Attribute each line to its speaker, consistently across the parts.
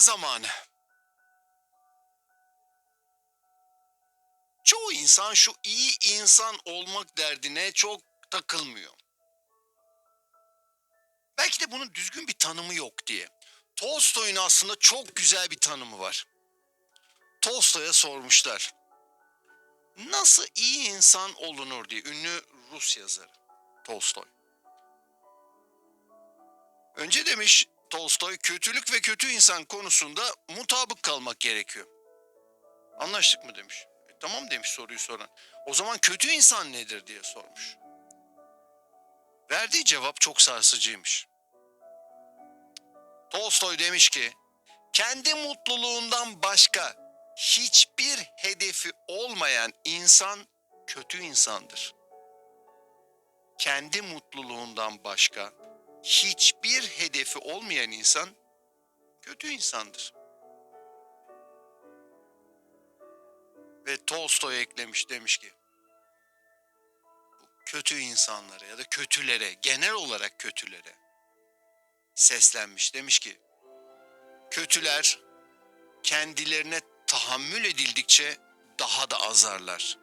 Speaker 1: zamanı. Çoğu insan şu iyi insan olmak derdine çok takılmıyor. Belki de bunun düzgün bir tanımı yok diye. Tolstoy'un aslında çok güzel bir tanımı var. Tolstoy'a sormuşlar. Nasıl iyi insan olunur diye ünlü Rus yazarı Tolstoy. Önce demiş Tolstoy kötülük ve kötü insan konusunda mutabık kalmak gerekiyor. Anlaştık mı demiş. E, tamam demiş soruyu soran. O zaman kötü insan nedir diye sormuş. Verdiği cevap çok sarsıcıymış. Tolstoy demiş ki kendi mutluluğundan başka hiçbir hedefi olmayan insan kötü insandır. Kendi mutluluğundan başka hiçbir hedefi olmayan insan kötü insandır. Ve Tolstoy eklemiş demiş ki kötü insanlara ya da kötülere genel olarak kötülere seslenmiş demiş ki kötüler kendilerine tahammül edildikçe daha da azarlar.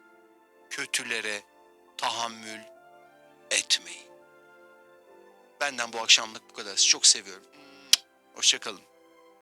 Speaker 1: Kötülere tahammül etmeyin. Benden bu akşamlık bu kadar. Sizi çok seviyorum. Hoşçakalın.